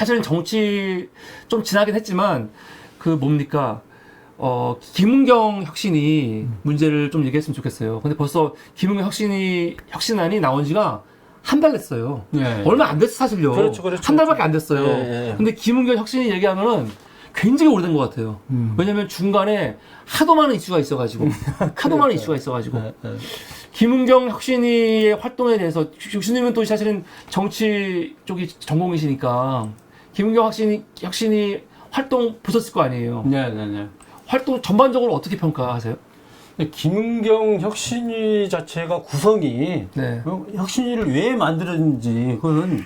사실은 정치 좀 지나긴 했지만 그 뭡니까 어 김은경 혁신이 문제를 좀 얘기했으면 좋겠어요. 근데 벌써 김은경 혁신이 혁신안이 나온 지가 한 달 됐어요. 네. 얼마 안 됐어 사실요. 그렇죠, 그렇죠, 한 달밖에 그렇죠. 안 됐어요. 예, 예. 근데 김은경 혁신이 얘기하면은 굉장히 오래된 것 같아요. 음. 왜냐면 중간에 하도 많은 이슈가 있어가지고 하도 많은 이슈가 있어가지고 네, 네. 김은경 혁신이의 활동에 대해서 교수님은 또 사실은 정치 쪽이 전공이시니까 김은경 혁신이 혁신이 활동 보셨을 거 아니에요. 네, 네, 네. 활동 전반적으로 어떻게 평가하세요? 근데 김은경 혁신위 자체가 구성이 네. 어, 혁신위를 왜 만들었는지 그거는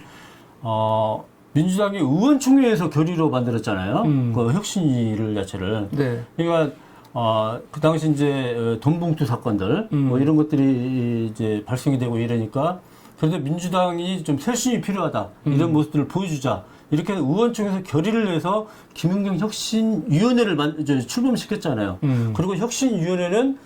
어, 민주당이 의원총회에서 결의로 만들었잖아요. 음. 그 혁신위를 자체를. 네. 그러니까 어, 그 당시 이제 어, 돈봉투 사건들 음. 뭐 이런 것들이 이제 발생이 되고 이러니까 그래도 민주당이 좀 쇄신이 필요하다 이런 음. 모습들을 보여주자 이렇게 의원총회에서 결의를 내서 김은경 혁신위원회를 만, 출범시켰잖아요. 음. 그리고 혁신위원회는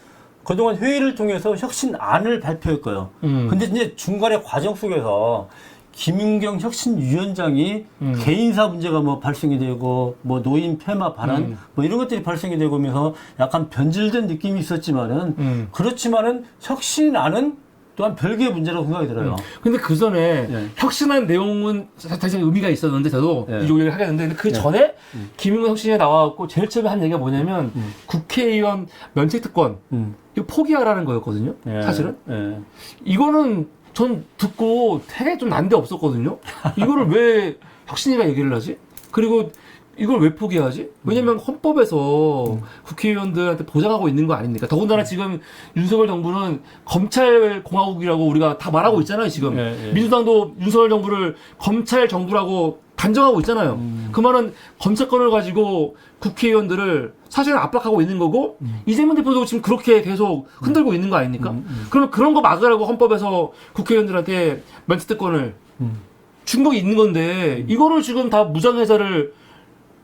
그동안 회의를 통해서 혁신안을 발표했고요. 음. 근데 이제 중간에 과정 속에서 김윤경 혁신위원장이 음. 개인사 문제가 뭐 발생이 되고 뭐 노인 폐마 발언 음. 뭐 이런 것들이 발생이 되고 하면서 약간 변질된 느낌이 있었지만은 음. 그렇지만은 혁신안은 또한 별개의 문제라고 생각이 들어요. 근데 그 전에 네. 혁신한 내용은 사실 의미가 있었는데 저도 네. 이 얘기를 하겠는데 근데 그 네. 전에 김은경 혁신이 나와갖고 제일 처음에 한 얘기가 뭐냐면 음. 국회의원 면책특권 음. 이거 포기하라는 거였거든요. 예. 사실은 예. 이거는 전 듣고 되게 좀 난데 없었거든요. 이거를 왜 혁신이가 얘기를 하지? 그리고 이걸 왜 포기하지? 왜냐면 헌법에서 국회의원들한테 보장하고 있는 거 아닙니까? 더군다나 지금 윤석열 정부는 검찰 공화국이라고 우리가 다 말하고 있잖아요, 지금. 예, 예. 민주당도 윤석열 정부를 검찰 정부라고 단정하고 있잖아요. 음. 그 말은 검찰권을 가지고 국회의원들을 사실은 압박하고 있는 거고 음. 이재명 대표도 지금 그렇게 계속 흔들고 있는 거 아닙니까? 그러면 그런 거 막으라고 헌법에서 국회의원들한테 멘트특권을 음. 준거 있는 건데 이거를 지금 다 무장해제를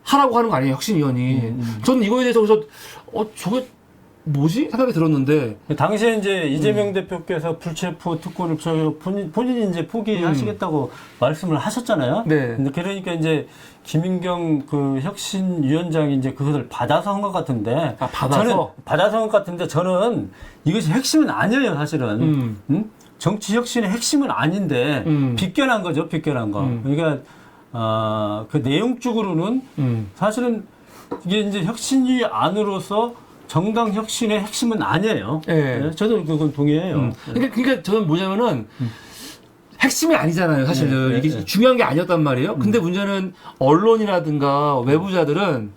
하라고 하는 거 아니에요 혁신위원이 음, 저는 이거에 대해서 그래서 어 저게 뭐지 생각이 들었는데 당시에 이제 이재명 음. 대표께서 불체포 특권을 저 본인, 본인이 이제 포기하시겠다고 말씀을 하셨잖아요. 음. 네. 근데 그러니까 이제 김인경 그 혁신위원장이 이제 그것을 받아서 한 것 같은데. 아, 받아서? 저는 받아서 한 것 같은데 저는 이것이 핵심은 아니에요, 사실은. 음. 음? 정치 혁신의 핵심은 아닌데 음. 빗겨난 거죠, 빗겨난 거. 음. 그러니까 어, 그 내용적으로는 음. 사실은 이게 이제 혁신위 안으로서 정당 혁신의 핵심은 아니에요. 예. 네, 저도 그건 동의해요. 음. 그러니까, 그러니까 저는 뭐냐면은 핵심이 아니잖아요, 사실은. 네, 네, 이게 네. 중요한 게 아니었단 말이에요. 근데 문제는 언론이라든가 외부자들은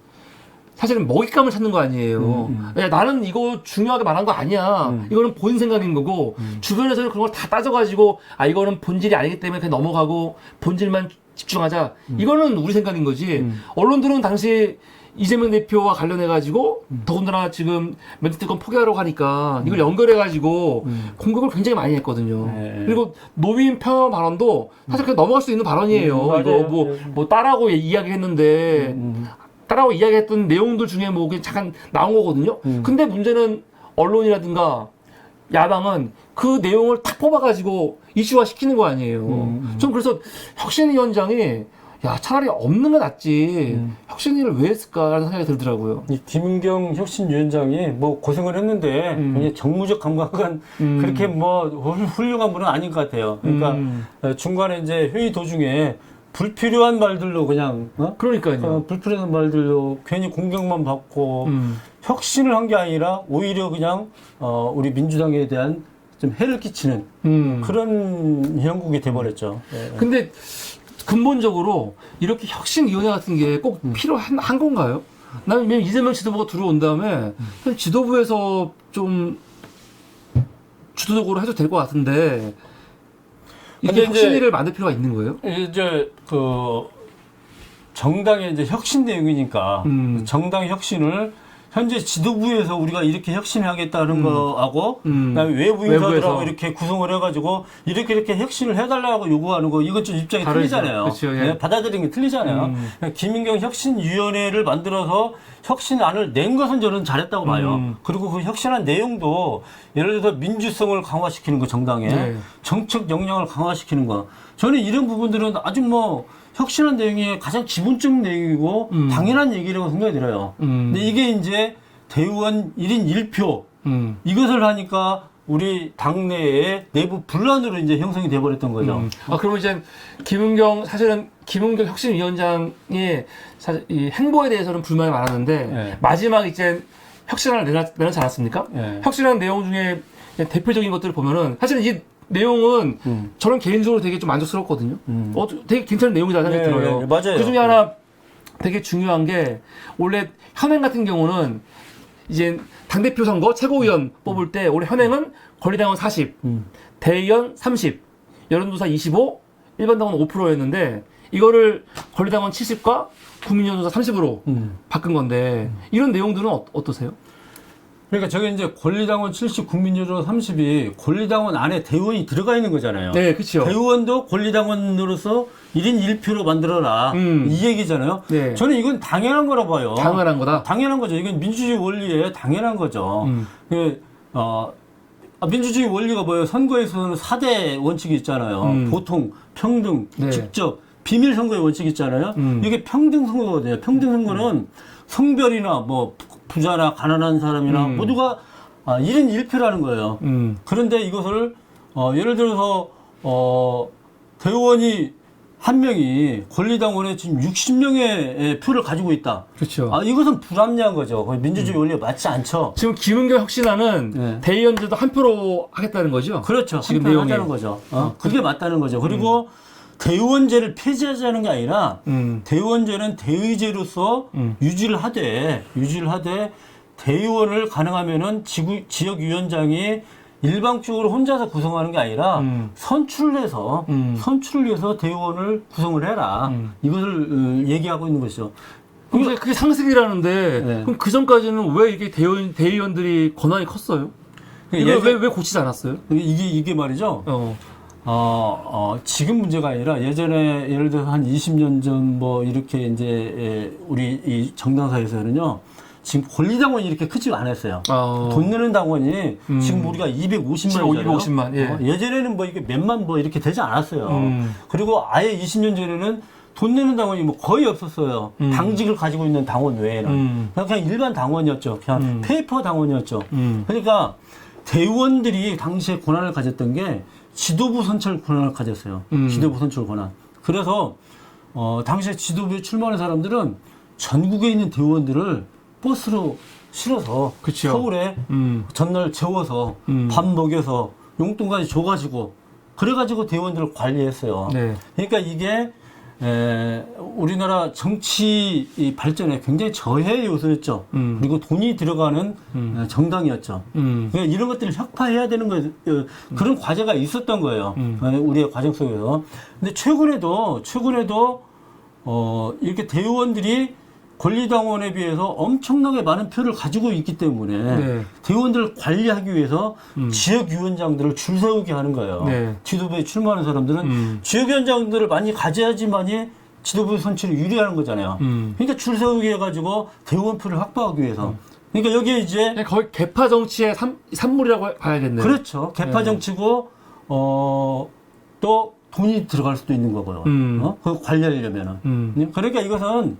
사실은 먹잇감을 찾는 거 아니에요. 음, 야, 나는 이거 중요하게 말한 거 아니야. 음. 이거는 본인 생각인 거고, 주변에서는 그런 걸 다 따져가지고, 아, 이거는 본질이 아니기 때문에 그냥 넘어가고, 본질만 집중하자. 이거는 우리 생각인 거지. 음. 언론들은 당시 이재명 대표와 관련해 가지고, 더군다나 지금 멘트특권 포기하려고 하니까, 이걸 연결해 가지고, 음. 공격을 굉장히 많이 했거든요. 네. 그리고 노인 폄하 발언도 사실 그냥 넘어갈 수 있는 발언이에요. 음, 맞아요. 이거 뭐, 뭐 따라고 이야기했는데, 음, 따라고 이야기했던 내용들 중에 뭐 그냥 잠깐 나온 거거든요. 음. 근데 문제는 언론이라든가 야당은 그 내용을 탁 뽑아가지고 이슈화 시키는 거 아니에요. 음, 음. 전 그래서 혁신위원장이 야 차라리 없는 게 낫지 음. 혁신위를 왜 했을까라는 생각이 들더라고요. 이 김은경 혁신위원장이 뭐 고생을 했는데 음. 그냥 정무적 감각은 음. 그렇게 뭐 훌- 훌륭한 분은 아닌 것 같아요. 그러니까 음. 어, 중간에 이제 회의 도중에 불필요한 말들로 그냥 어? 그러니까요. 어, 불필요한 말들로 괜히 공격만 받고 음. 혁신을 한 게 아니라 오히려 그냥 어, 우리 민주당에 대한 좀 해를 끼치는 음. 그런 형국이 돼버렸죠. 예. 근데 근본적으로 이렇게 혁신위원회 같은 게꼭 음. 필요한 한 건가요? 나는 이재명 지도부가 들어온 다음에 지도부에서 좀 주도적으로 해도 될 것 같은데 이게 혁신위를 만들 필요가 있는 거예요? 이제 그 정당의 이제 혁신 내용이니까 음. 정당 혁신을 현재 지도부에서 우리가 이렇게 혁신하겠다는 거하고 음. 그다음에 외부 인사들하고 외부에서. 이렇게 구성을 해가지고 이렇게 이렇게 혁신을 해달라고 요구하는 거 이건 좀 입장이 다르죠. 틀리잖아요. 그렇죠, 예. 네, 받아들이는 게 틀리잖아요. 음. 그러니까 김인경 혁신위원회를 만들어서 혁신안을 낸 것은 저는 잘했다고 봐요. 음. 그리고 그 혁신안 내용도 예를 들어서 민주성을 강화시키는 거 정당에 네. 정책 역량을 강화시키는 거 저는 이런 부분들은 아주 뭐 혁신한 내용이 가장 기본적 내용이고 음. 당연한 얘기라고 생각이 들어요. 음. 근데 이게 이제 대의원 1인 1표 음. 이것을 하니까 우리 당내에 내부 분란으로 이제 형성이 돼버렸던 거죠. 음. 아, 그러면 이제 김은경 사실은 김은경 혁신위원장의 사실 이 행보에 대해서는 불만이 많았는데 네. 마지막 이제 혁신안을 내놨, 내놓지 않았습니까? 네. 혁신안 내용 중에 대표적인 것들을 보면은 사실은 이 내용은 음. 저는 개인적으로 되게 좀 만족스럽거든요. 음. 어, 되게 괜찮은 내용이다 생각이 네, 들어요. 네, 맞아요. 그 중에 하나 되게 중요한 게 원래 현행 같은 경우는 이제 당대표 선거 최고위원 뽑을 때 올해 현행은 권리당원 40, 음. 대의원 30, 여론조사 25, 일반 당원 5%였는데 이거를 권리당원 70과 국민여론조사 30으로 음. 바꾼 건데 이런 내용들은 어, 어떠세요? 그러니까 저게 이제 권리당원 70, 국민여론 30이 권리당원 안에 대의원이 들어가 있는 거잖아요. 네, 그렇죠. 대의원도 권리당원으로서 1인 1표로 만들어라. 음. 이 얘기잖아요. 네. 저는 이건 당연한 거라 봐요. 당연한 거다. 당연한 거죠. 이건 민주주의 원리에 당연한 거죠. 음. 그, 어, 아, 민주주의 원리가 뭐예요? 선거에서는 4대 원칙이 있잖아요. 음. 보통, 평등, 네. 직접, 비밀 선거의 원칙이 있잖아요. 음. 이게 평등 선거거든요. 평등 선거는 성별이나 뭐 부자나 가난한 사람이나 음. 모두가 아, 1인 1표라는 거예요. 음. 그런데 이것을 어, 예를 들어서 어, 대의원이 한 명이 권리당원에 지금 60명의 표를 가지고 있다. 그렇죠. 아, 이것은 불합리한 거죠. 거의 민주주의 원리에 맞지 않죠. 지금 김은경 혁신안은 네. 대의원제도 한 표로 하겠다는 거죠? 그렇죠. 지금 내용이. 하자는 거죠. 어? 그게 맞다는 거죠. 그리고 대의원제를 폐지하자는 게 아니라 음. 대의원제는 대의제로서 음. 유지를 하되 유지를 하되 대의원을 가능하면은 지구, 지역 위원장이 일방적으로 혼자서 구성하는 게 아니라 음. 선출해서 음. 선출을 해서 대의원을 구성을 해라 음. 이것을 어, 얘기하고 있는 것이죠. 이제 그게 상식이라는데 네. 그럼 그 전까지는 왜 이게 대의원, 대의원들이 권한이 컸어요? 이걸 예전- 왜, 왜 고치지 않았어요? 이게 이게 말이죠. 어. 어, 어, 지금 문제가 아니라 예전에 예를 들어서 한 20년 전 뭐 이렇게 이제 에, 우리 이 정당사에서는요. 지금 권리당원이 이렇게 크지 않았어요. 어. 돈 내는 당원이 음. 지금 우리가 250만이잖아요. 250만, 예. 예전에는 뭐 이게 몇만 뭐 이렇게 되지 않았어요. 음. 그리고 아예 20년 전에는 돈 내는 당원이 뭐 거의 없었어요. 음. 당직을 가지고 있는 당원 외에는. 음. 그냥, 그냥 일반 당원이었죠. 그냥 음. 페이퍼 당원이었죠. 음. 그러니까 대의원들이 당시에 권한을 가졌던 게 지도부 선출 권한을 가졌어요. 음. 지도부 선출 권한. 그래서 어, 당시에 지도부에 출마하는 사람들은 전국에 있는 대의원들을 버스로 실어서 그쵸. 서울에 음. 전날 재워서 음. 밥 먹여서 용돈까지 줘가지고 그래가지고 대의원들을 관리했어요. 네. 그러니까 이게 에, 우리나라 정치 이 발전에 굉장히 저해 요소였죠. 음. 그리고 돈이 들어가는 음. 에, 정당이었죠. 음. 그러니까 이런 것들을 혁파해야 되는 거 어, 그런 과제가 있었던 거예요. 음. 어, 우리의 과정 속에서. 근데 최근에도 최근에도 어, 이렇게 대의원들이 권리당원에 비해서 엄청나게 많은 표를 가지고 있기 때문에 네. 대의원들을 관리하기 위해서 음. 지역위원장들을 줄 세우게 하는 거예요. 네. 지도부에 출마하는 사람들은 음. 지역위원장들을 많이 가져야지만이 지도부 선출을 유리하는 거잖아요. 음. 그러니까 줄 세우게 해가지고 대의원 표를 확보하기 위해서. 그러니까 여기에 이제 거의 개파 정치의 산, 산물이라고 봐야겠네요. 그렇죠. 개파 네. 정치고 어, 또 돈이 들어갈 수도 있는 거고요. 음. 어? 그거 관리하려면은. 음. 네? 그러니까 이것은 어,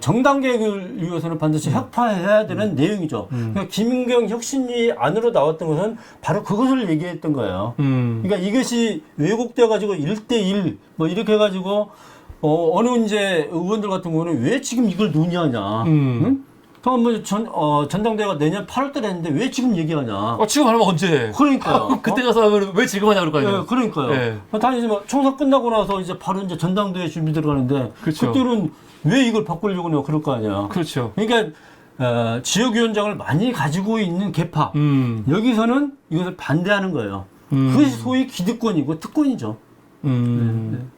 정당 개혁을 위해서는 반드시 혁파해야 되는 내용이죠. 음. 그러니까 김은경 혁신위 안으로 나왔던 것은 바로 그것을 얘기했던 거예요. 음. 그러니까 이것이 왜곡돼 가지고 1대1 뭐 이렇게 해 가지고 어, 어느 이제 의원들 같은 경우는 왜 지금 이걸 논의하냐. 음. 응? 그럼 뭐 전, 어, 전당대회가 내년 8월 달에 했는데 왜 지금 얘기하냐. 어, 지금 하면 언제? 그러니까요. 그때 가서 하면 왜 지금 하냐 그럴 거 예, 아니에요? 그러니까요. 예. 당연히 이제 뭐 총선 끝나고 나서 이제 바로 이제 전당대회 준비 들어가는데 그렇죠. 그때는 왜 이걸 바꾸려고 해요? 그럴 거 아니야. 그렇죠. 그러니까 어, 지역위원장을 많이 가지고 있는 개파 음. 여기서는 이것을 반대하는 거예요. 음. 그것이 소위 기득권이고 특권이죠. 음.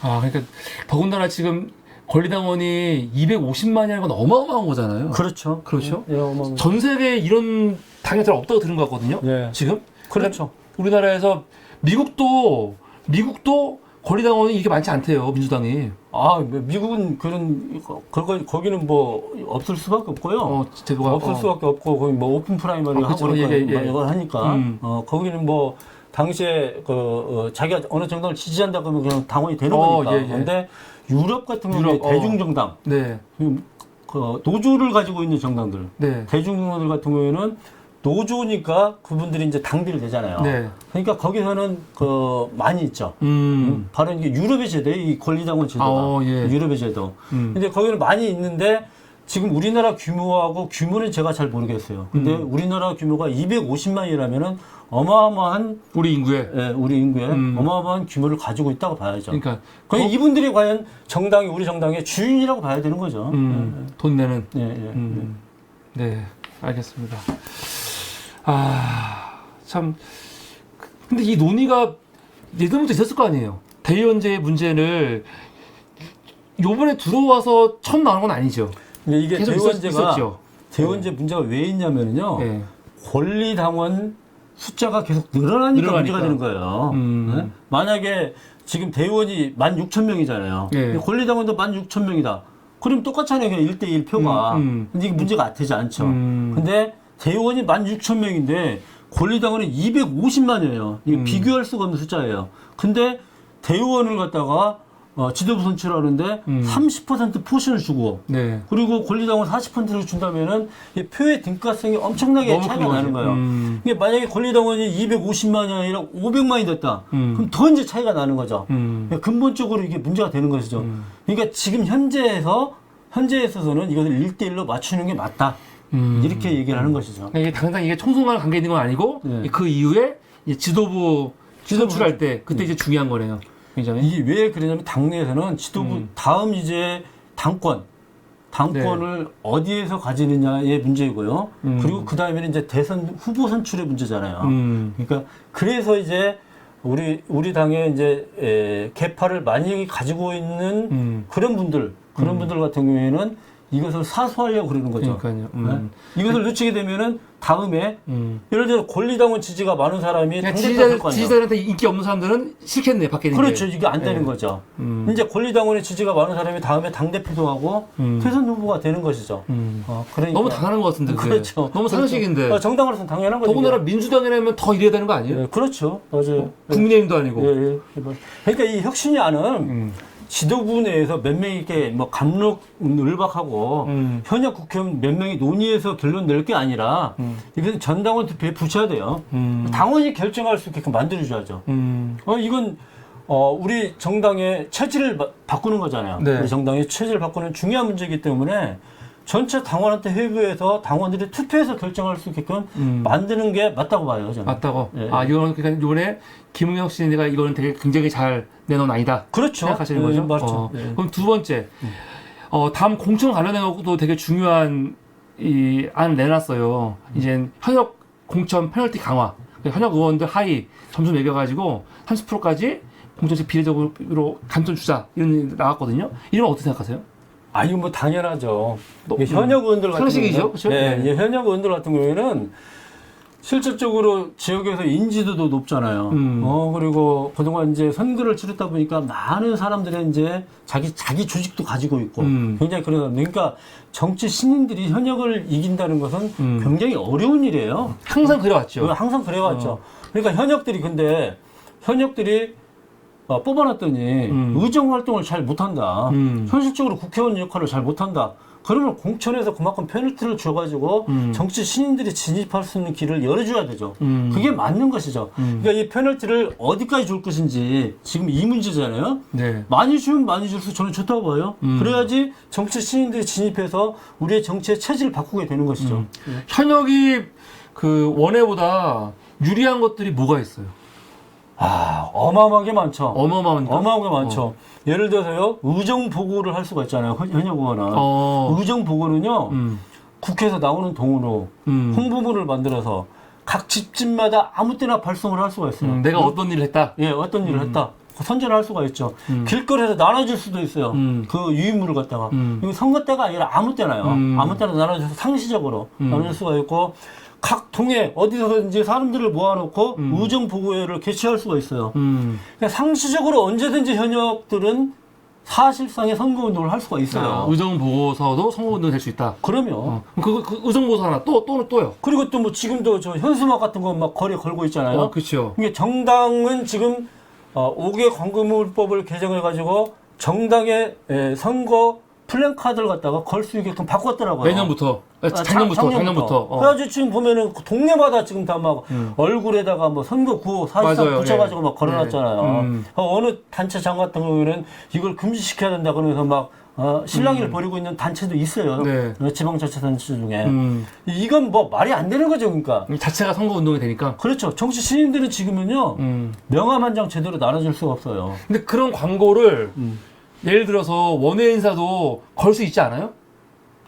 아, 그러니까 더군다나 지금 권리당원이 250만이라는 건 어마어마한 거잖아요. 그렇죠. 그렇죠. 예, 어마어마. 전 세계에 이런 당이 잘 없다고 들은 것 같거든요. 예. 지금 그렇죠. 우리나라에서 미국도 미국도 권리당원이 이렇게 많지 않대요 민주당이. 아, 뭐 미국은 그런 거, 거, 거기는 뭐 없을 수밖에 없고요. 어, 제도가 없을 어. 수밖에 없고 거기 뭐 오픈 프라이머리 아, 그쵸. 하고 예, 예, 예. 이걸 하니까 음. 어 거기는 뭐 당시에 그 어, 자기가 어느 정당을 지지한다 그러면 그냥 당원이 되는 어, 거니까. 예, 예. 근데 유럽 같은 경우에 유럽, 어. 대중정당, 네. 그 노조를 가지고 있는 정당들, 네. 대중정당들 같은 경우에는 노조니까 그분들이 이제 당비를 내잖아요. 네. 그러니까 거기서는 그 많이 있죠. 음. 바로 이게 유럽의 제도, 이 권리당원 제도가 어, 예. 유럽의 제도. 음. 근데 거기는 많이 있는데 지금 우리나라 규모하고 규모는 제가 잘 모르겠어요. 근데 음. 우리나라 규모가 250만이라면은 어마어마한 우리 인구에. 예, 우리 인구의 음. 어마어마한 규모를 가지고 있다고 봐야죠. 그러니까 거의 이분들이 과연 정당이 우리 정당의 주인이라고 봐야 되는 거죠. 음, 돈 내는. 예, 예, 예. 음. 네, 알겠습니다. 아, 참. 근데 이 논의가 예전부터 있었을 거 아니에요. 대의원제 문제를 요번에 들어와서 처음 나온 건 아니죠. 근데 이게 계속 있었, 죠 대의원제 문제가 왜 있냐면요. 네. 권리당원 숫자가 계속 늘어나니까, 늘어나니까. 문제가 되는 거예요. 음. 네? 만약에 지금 대의원이 16,000명이잖아요. 예. 권리당원도 16,000명이다. 그럼 똑같잖아요. 그냥 1대1 표가. 음, 음. 근데 이게 문제가 되지 않죠. 음. 근데 대의원이 16,000명인데 권리당원은 250만이에요. 이게 음. 비교할 수가 없는 숫자예요. 근데 대의원을 갖다가 어, 지도부 선출하는데 음. 30% 포션을 주고 네. 그리고 권리당원 40%를 준다면은 이 표의 등가성이 엄청나게 차이가 큰 나는. 거예요. 음. 이게 만약에 권리당원이 250만이 아니라 500만이 됐다. 음. 그럼 더 이제 차이가 나는 거죠. 음. 그러니까 근본적으로 이게 문제가 되는 것이죠. 음. 그러니까 지금 현재에서 현재에 있어서는 이것을 1대1로 맞추는 게 맞다. 음. 이렇게 얘기를 하는 것이죠. 그러니까 이게 당장 이게 총선과 관계 있는 건 아니고 네. 그 이후에 지도부 지도부 선출할 때 그때 이제 중요한 거네요. 굉장히. 이게 왜 그러냐면 당내에서는 지도부 음. 다음 이제 당권 당권을 어디에서 가지느냐의 문제이고요. 네. 음. 그리고 그 다음에는 이제 대선 후보 선출의 문제잖아요. 음. 그러니까 그래서 이제 우리 우리 당에 이제 에, 개파를 많이 가지고 있는 음. 그런 분들 그런 분들 같은 경우에는 이것을 사수하려고 그러는 거죠. 그러니까요. 음. 네? 이것을 놓치게 되면은 다음에 음. 예를 들어 권리당원 지지가 많은 사람이 그러니까 지지자들. 지지자들한테 인기 없는 사람들은 싫겠네, 밖에 있는 그렇죠. 게. 이게 안 되는 네. 거죠. 음. 이제 권리당원의 지지가 많은 사람이 다음에 당 대표도 하고 음. 대선 후보가 되는 것이죠. 음. 어, 그러니까. 너무 당연한 것 같은데. 그게. 그렇죠. 너무 상식인데. 그렇죠. 어, 정당으로서는 당연한 거죠. 더군다나 민주당이라면 더 이래야 되는 거 아니에요? 예, 그렇죠. 맞아요. 국민의힘도 아니고. 예, 예. 그러니까 이 혁신위안은 음. 지도부 내에서 몇 명이 이렇게 뭐 감록 을박하고 음. 현역 국회의원 몇 명이 논의해서 결론 낼 게 아니라 음. 이것은 전당원 투표에 붙여야 돼요. 음. 당원이 결정할 수 있게끔 만들어줘야죠. 음. 어, 이건 어, 우리 정당의 체질을 바, 바꾸는 거잖아요. 네. 우리 정당의 체질을 바꾸는 중요한 문제이기 때문에 전체 당원한테 회부해서 당원들이 투표해서 결정할 수 있게끔 음. 만드는 게 맞다고 봐요. 저는. 맞다고. 예. 아, 이거는 그러니까 이번에 김웅영 씨가 이거는 되게 굉장히 잘 내놓은 아니다. 그렇죠. 생각하시는 예, 거죠? 맞죠. 어, 예. 그럼 두 번째, 어, 다음 공천 관련해 갖고도 되게 중요한 이 안을 내놨어요. 이제 현역 공천 페널티 강화. 그러니까 현역 의원들 하위 점수 매겨가지고 30%까지 공천식 비례적으로 감점 주자 이런 일이 나왔거든요. 이런 건 어떻게 생각하세요? 아, 이건 뭐 당연하죠. 너- 이게 현역 의원들 같은 상식이죠, 경우는 그렇죠? 네, 네. 이제 현역 의원들 같은 경우에는 실질적으로 지역에서 인지도도 높잖아요. 음. 어, 그리고 그동안 이제 선거를 치렀다 보니까 많은 사람들의 이제 자기, 자기 조직도 가지고 있고 음. 굉장히 그런, 사람. 그러니까 정치 신인들이 현역을 이긴다는 것은 음. 굉장히 어려운 일이에요. 항상 그래왔죠. 항상 그래왔죠. 그러니까 현역들이 근데 현역들이 어, 뽑아놨더니 음. 의정 활동을 잘 못한다. 음. 현실적으로 국회의원 역할을 잘 못한다. 그러면 공천에서 그만큼 페널티를 줘가지고 음. 정치 신인들이 진입할 수 있는 길을 열어줘야 되죠. 음. 그게 맞는 것이죠. 음. 그러니까 이 페널티를 어디까지 줄 것인지 지금 이 문제잖아요. 네. 많이 주면 많이 줄수 저는 좋다고 봐요. 음. 그래야지 정치 신인들이 진입해서 우리의 정치의 체질을 바꾸게 되는 것이죠. 음. 현역이 그 원회보다 유리한 것들이 뭐가 있어요? 아, 어마어마하게 많죠. 어마어마한 거. 어마어마하게 많죠. 예를 들어서요, 의정 보고를 할 수가 있잖아요. 현- 현역 의원은. 어. 의정 보고는요, 음. 국회에서 나오는 돈으로 음. 홍보물을 만들어서 각 집집마다 아무 때나 발송을 할 수가 있어요. 음, 내가 어떤 일을 했다. 예, 어떤 일을 했다. 선전을 할 수가 있죠. 음. 길거리에서 나눠줄 수도 있어요. 음. 그 유인물을 갖다가. 음. 이거 선거 때가 아니라 아무 때나요. 음. 아무 때나 나눠줘서 상시적으로 음. 나눠줄 수가 있고, 각 동에 어디서든지 사람들을 모아놓고 음. 의정 보고회를 개최할 수가 있어요. 음. 그러니까 상시적으로 언제든지 현역들은 사실상의 선거 운동을 할 수가 있어요. 아, 의정 보고서도 선거 운동 될 수 있다. 그러면 어. 그, 그 의정 보고서 하나 또 또는 또요. 그리고 또 뭐 지금도 저 현수막 같은 거 막 거리에 걸고 있잖아요. 어, 그렇죠. 이게 정당은 지금 어, 5개 광고물법을 개정해 가지고 정당의 에, 선거 플랜카드를 갖다가 걸 수 있게끔 바꿨더라고요. 내년부터, 작년부터, 작- 작년부터. 어. 그래가지고 지금 보면은 그 동네마다 지금 다막 음. 얼굴에다가 뭐 선거 구호 사실상 맞아요. 붙여가지고 예. 막 걸어놨잖아요. 네. 음. 어, 어느 단체장 같은 경우에는 이걸 금지시켜야 된다 그러면서 막 어, 실랑이를 벌이고 있는 단체도 있어요. 음. 네. 어, 지방자치단체 중에. 음. 이건 뭐 말이 안 되는 거죠, 그러니까. 자체가 선거 운동이 되니까. 그렇죠. 정치 신인들은 지금은요 음. 명함 한 장 제대로 나눠줄 수가 없어요. 근데 그런 광고를 음. 예를 들어서 원외 인사도 걸 수 있지 않아요?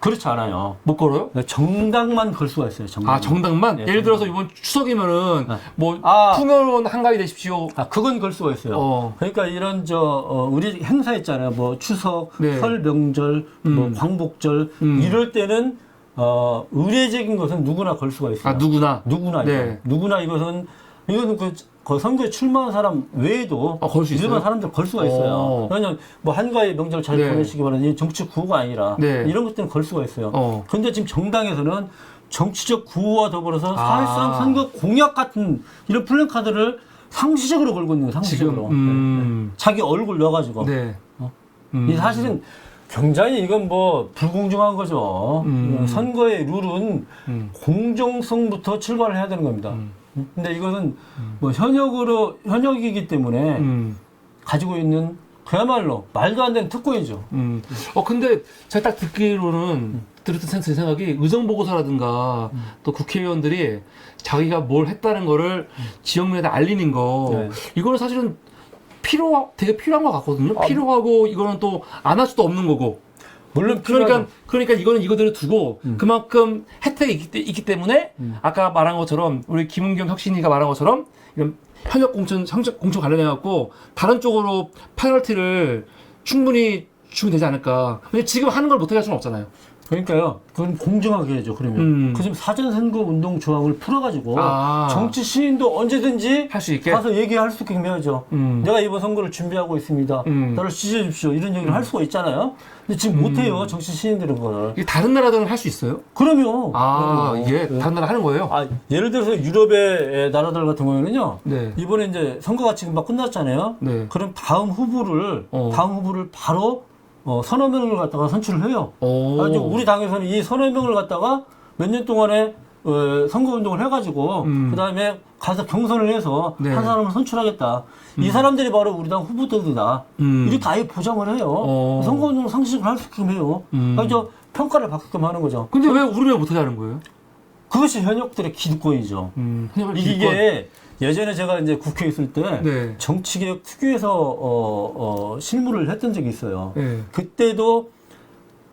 그렇지 않아요. 못 걸어요? 네, 정당만 걸 수가 있어요. 정당. 아 정당만? 네, 예를 들어서 이번 추석이면은 네. 뭐 아. 풍요로운 한가위 되십시오. 아, 그건 걸 수가 있어요. 어. 그러니까 이런 저 어, 우리 행사 있잖아요. 뭐 추석, 네. 설 명절, 뭐 음. 광복절 음. 이럴 때는 어, 의례적인 것은 누구나 걸 수가 있어요. 아 누구나. 누구나 네. 이거. 누구나 이것은 이거는 그, 그 선거에 출마한 사람 외에도 아, 걸수 있어요? 일반 사람들 걸 수가 있어요. 어. 왜냐면 뭐 한가위 명절 잘 네. 보내시기 바랍니다. 이 정치 구호가 아니라 네. 이런 것들은 걸 수가 있어요. 어. 근데 지금 정당에서는 정치적 구호와 더불어서 아. 사실상 선거 공약 같은 이런 플랜카드를 상시적으로 걸고 있는 거예요. 상시적으로. 지금 음. 네. 자기 얼굴 넣어가지고. 네. 어? 음. 이 사실은 굉장히 이건 뭐 불공정한 거죠. 음. 선거의 룰은 음. 공정성부터 출발을 해야 되는 겁니다. 음. 근데 이것은 뭐 현역으로 현역이기 때문에 음. 가지고 있는 그야말로 말도 안 되는 특권이죠. 음. 어 근데 제가 딱 듣기로는 들었던 센스 생각이 의정 보고서라든가 또 국회의원들이 자기가 뭘 했다는 거를 지역민에다 알리는 거 네. 이거는 사실은 필요 되게 필요한 것 같거든요. 아, 필요하고 이거는 또 안 할 수도 없는 거고. 물론 그러니까. 그러니까 이거는 이거대로 두고 음. 그만큼 혜택이 있기, 때- 있기 때문에 음. 아까 말한 것처럼 우리 김은경 혁신이가 말한 것처럼 이런 현역 공천 성적 공천 관련해 갖고 다른 쪽으로 페널티를 충분히 주면 되지 않을까. 근데 지금 하는 걸 못하게 할 수는 없잖아요. 그러니까요. 그건 공정하게 해야죠. 그러면 음. 그 지금 사전 선거 운동 조항을 풀어가지고 아. 정치 시인도 언제든지 할수 있게. 가서 얘기할 수 있게 해야죠. 음. 내가 이번 선거를 준비하고 있습니다. 음. 나를 지지해 주십시오. 이런 얘기를 할 수가 있잖아요. 근데 지금 못해요. 정치 시인들은 그걸. 이게 다른 나라들은 할 수 있어요? 그러면. 아, 그럼요. 이게 네. 다른 나라 하는 거예요? 아, 예를 들어서 유럽의 나라들 같은 경우에는요. 네. 이번에 이제 선거가 지금 막 끝났잖아요. 네. 그럼 다음 후보를 어. 다음 후보를 바로 어, 서너 명을 갖다가 선출을 해요. 오. 아주 우리 당에서는 이 서너 명을 갖다가 몇 년 동안에 어, 선거 운동을 해가지고 음. 그 다음에 가서 경선을 해서 네. 한 사람을 선출하겠다. 이 사람들이 바로 우리 당 후보들이다. 음. 이렇게 아예 보장을 해요. 어. 선거 운동을 상식을 할 수 있게끔 해요. 음. 그래서 평가를 받게끔 하는 거죠. 근데 왜 우리는 못하게 하는 거예요? 그것이 현역들의 기득권이죠. 음. 이게 기득권. 예전에 제가 이제 국회에 있을 때 네. 정치개혁 특위에서 어, 어, 실무를 했던 적이 있어요. 네. 그때도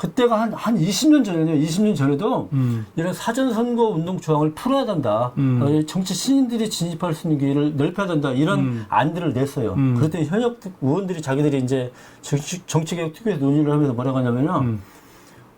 그때가 한, 한 20년 전에요. 20년 전에도 음. 이런 사전선거 운동 조항을 풀어야 된다. 음. 어, 정치 신인들이 진입할 수 있는 기회를 넓혀야 된다. 이런 음. 안들을 냈어요. 음. 그랬더니 현역 의원들이 자기들이 이제 정치, 정치개혁 특위에서 논의를 하면서 뭐라고 하냐면요. 음.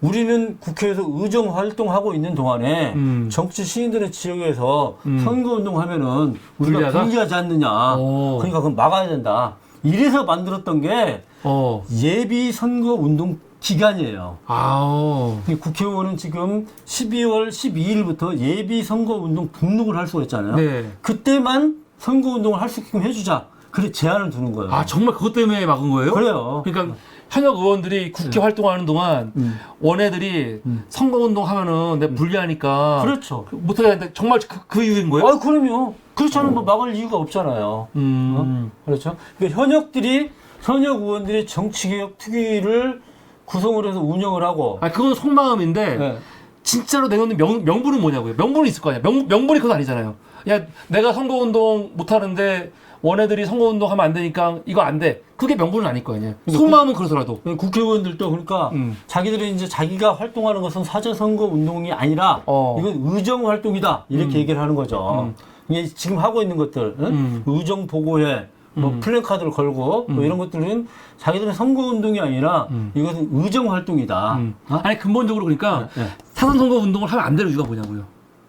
우리는 국회에서 의정 활동하고 있는 동안에 음. 정치 시인들의 지역에서 음. 선거 운동 하면은 우리가 불리하다? 불리하지 않느냐. 오. 그러니까 그건 막아야 된다. 이래서 만들었던 게 어. 예비 선거 운동 기간이에요. 아. 이 국회의원은 지금 12월 12일부터 예비 선거 운동 등록을 할 수가 있잖아요. 네. 그때만 선거 운동을 할 수 있게끔 해주자. 그래 제한을 두는 거예요. 아, 정말 그것 때문에 막은 거예요? 그래요. 그러니까 현역 의원들이 국회 활동하는 동안 음. 원애들이 선거운동 하면은 내가 불리하니까 그렇죠. 못하게 하는데 정말 그, 그 이유인 거예요? 아, 그럼요. 그렇지 않으면 뭐 막을 이유가 없잖아요. 음. 그렇죠. 그러니까 현역들이 현역 의원들이 정치개혁 특위를 구성을 해서 운영을 하고 아, 그건 속마음인데 네. 진짜로 내놓는 명, 명분은 뭐냐고요? 명분이 있을 거 아니야. 명, 명분이 그건 아니잖아요. 야, 내가 선거운동 못하는데 원애들이 선거운동 하면 안 되니까 이거 안 돼. 그게 명분은 아닐 거 아니에요. 근데 속마음은 그러더라도. 국회의원들도 그러니까 음. 자기들이 이제 자기가 활동하는 것은 사전선거 운동이 아니라 어. 이건 의정 활동이다 이렇게 얘기를 하는 거죠. 이게 지금 하고 있는 것들 응? 음. 의정 보고회 뭐 플랜카드를 걸고 뭐 이런 것들은 자기들은 선거 운동이 아니라 이것은 의정 활동이다. 음. 어? 아니, 근본적으로 그러니까 네. 사전 선거 운동을 하면 안 되는 이유가 뭐냐고요.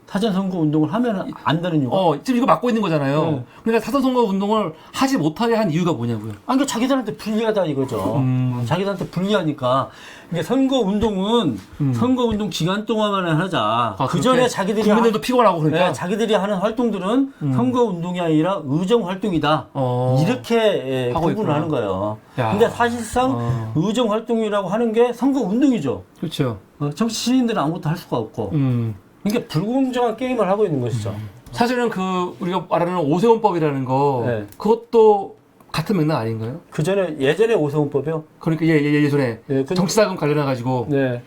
사전 선거 운동을 하면 안 되는 이유가 어, 지금 이거 막고 있는 거잖아요. 네. 그러니까 사선선거 운동을 하지 못하게 한 이유가 뭐냐고요. 아, 그러니까 자기들한테 불리하다 이거죠. 음. 자기들한테 불리하니까. 이게 선거 운동은 선거 운동 기간 동안만 하자. 그 전에 음. 그렇게 자기들이 국민들도 하- 피곤하고 그러니까. 네, 자기들이 하는 활동들은 선거 운동이 아니라 의정 활동이다. 어. 이렇게 예, 하고 구분을 있구나. 하는 거예요. 야. 근데 사실상 어. 의정 활동이라고 하는 게 선거 운동이죠. 그렇죠. 어, 정치 시민들은 아무것도 할 수가 없고. 음. 그러니까 불공정한 게임을 하고 있는 것이죠. 사실은 그 우리가 말하는 오세훈법이라는 거 네. 그것도 같은 맥락 아닌가요? 그 전에 예전에 오세훈법이요. 그러니까 예, 예, 예 전에 예, 그- 정치자금 관련해 가지고 네.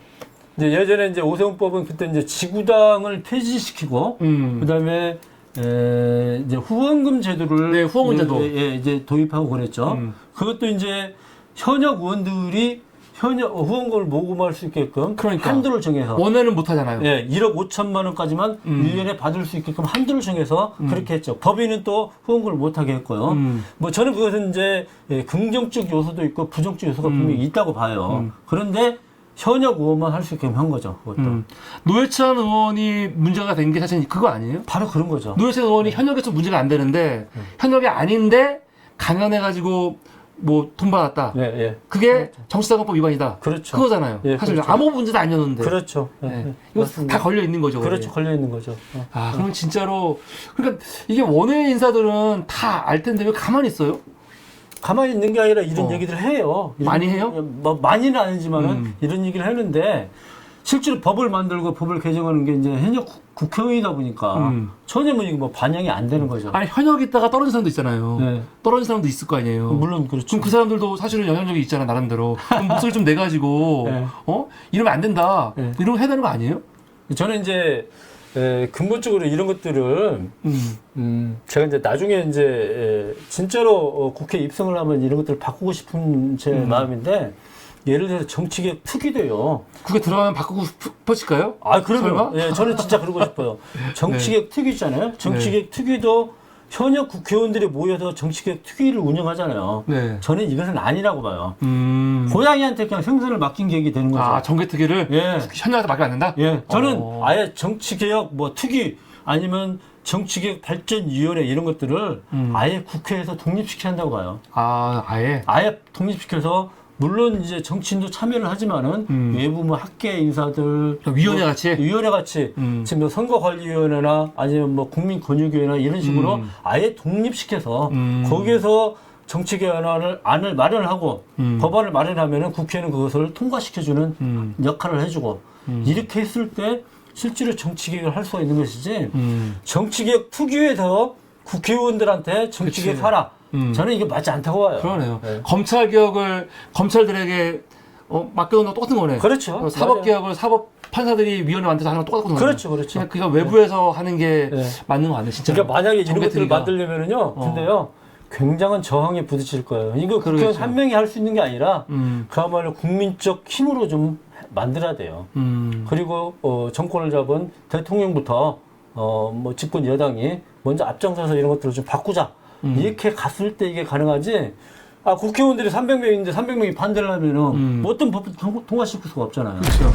이제 예전에 이제 오세훈법은 그때 이제 지구당을 폐지시키고 음. 그다음에 에, 이제 후원금 제도를 네, 후원금 제도. 예, 예, 이제 도입하고 그랬죠. 음. 그것도 이제 현역 의원들이 현역 어, 후원금을 모금할 수 있게끔 그러니까. 한도를 정해서 원회는 못 하잖아요. 예, 1억 5천만 원까지만 음. 일 1년에 받을 수 있게끔 한도를 정해서 그렇게 했죠. 법인은 또 후원금을 못 하게 했고요. 음. 뭐 저는 그것은 이제 예, 긍정적 요소도 있고 부정적 요소가 분명히 있다고 봐요. 음. 그런데 현역 의원만 할 수 있게끔 한 거죠. 그것도. 음. 노회찬 의원이 문제가 된 게 사실 그거 아니에요? 바로 그런 거죠. 노회찬 의원이 현역에서 문제가 안 되는데 현역이 아닌데 강연해 가지고 뭐 돈 받았다. 예, 예. 그게 정치자금법 위반이다. 그렇죠. 그거잖아요. 예, 사실 그렇죠. 아무 문제도 아니었는데. 그렇죠. 예, 네. 예. 이거 맞습니다. 다 걸려 있는 거죠. 그렇죠. 거기에. 걸려 있는 거죠. 어. 아, 그럼 진짜로 그러니까 이게 원외 인사들은 다 알 텐데 왜 가만히 있어요? 가만히 있는 게 아니라 이런 어. 얘기를 해요. 이런- 많이 해요? 뭐 많이는 아니지만은 음. 이런 얘기를 하는데 실제로 법을 만들고 법을 개정하는 게 이제 현역 국- 국회의원이다 보니까 음. 전혀 뭐, 뭐 반영이 안 되는 거죠. 아니 현역 있다가 떨어진 사람도 있잖아요. 네. 떨어진 사람도 있을 거 아니에요. 물론 그렇죠. 그럼 그 사람들도 사실은 영향력이 있잖아 나름대로. 그럼 목소리 좀 내가지고 네. 어 이러면 안 된다. 네. 이런 거 해야 되는 거 아니에요? 저는 이제 에, 근본적으로 이런 것들을 음. 음, 제가 이제 나중에 이제 에, 진짜로 어, 국회 입성을 하면 이런 것들을 바꾸고 싶은 제 음. 마음인데 예를 들어서 정치계 특위도요. 그게 들어가면 바꾸고 싶어질까요? 아, 그러면 설마? 예, 저는 진짜 그러고 싶어요. 정치계 특위 있잖아요. 정치계 특위도 현역 국회의원들이 모여서 정치계 특위를 운영하잖아요. 네. 저는 이것은 아니라고 봐요. 음. 고양이한테 그냥 생선을 맡긴 계획이 되는 거죠. 아 정개특위를 예. 현역한테 맡기면 안 된다? 예, 저는 어. 아예 정치개혁 뭐 특위 아니면 정치개혁 발전위원회 이런 것들을 음. 아예 국회에서 독립시켜야 한다고 봐요. 아 아예. 아예 독립시켜서 물론 이제 정치인도 참여를 하지만은 음. 외부 뭐 학계 인사들 위원회 같이? 위원회 같이 음. 지금 뭐 선거관리위원회나 아니면 뭐 국민권익위원회나 이런 식으로 음. 아예 독립시켜서 음. 거기에서 정치개혁안을 안을 마련하고 음. 법안을 마련하면은 국회는 그것을 통과시켜주는 음. 역할을 해주고 음. 이렇게 했을 때 실제로 정치 개혁을 할 수가 있는 것이지 음. 정치 개혁 특유에서 국회의원들한테 정치 개혁 그치. 하라 음. 저는 이게 맞지 않다고 봐요. 그러네요. 네. 검찰 개혁을 검찰들에게 어, 맡겨놓은 거 똑같은 거네. 그렇죠. 어, 사법. 개혁을 사법 판사들이 위원회 만들어서 하는 거 똑같은 거네. 그렇죠, 그렇죠. 그냥 외부에서 하는 게 네. 맞는 거 같네, 진짜. 그러니까 만약에 이런 것들을. 만들려면은요, 어. 근데요, 굉장한 저항에 부딪힐 거예요. 이거 국회의원. 한 명이 할 수 있는 게 아니라 음, 그야말로 국민적 힘으로 좀 만들어야 돼요. 음, 그리고 어, 정권을 잡은 대통령부터 어, 뭐 집권 여당이 먼저 앞장서서 이런 것들을 좀 바꾸자. 음. 이렇게 갔을 때 이게 가능하지. 아 국회의원들이 300명인데 300명이 반대를 하면은 음. 뭐 어떤 법도 통- 통과시킬 수가 없잖아요. 그렇죠.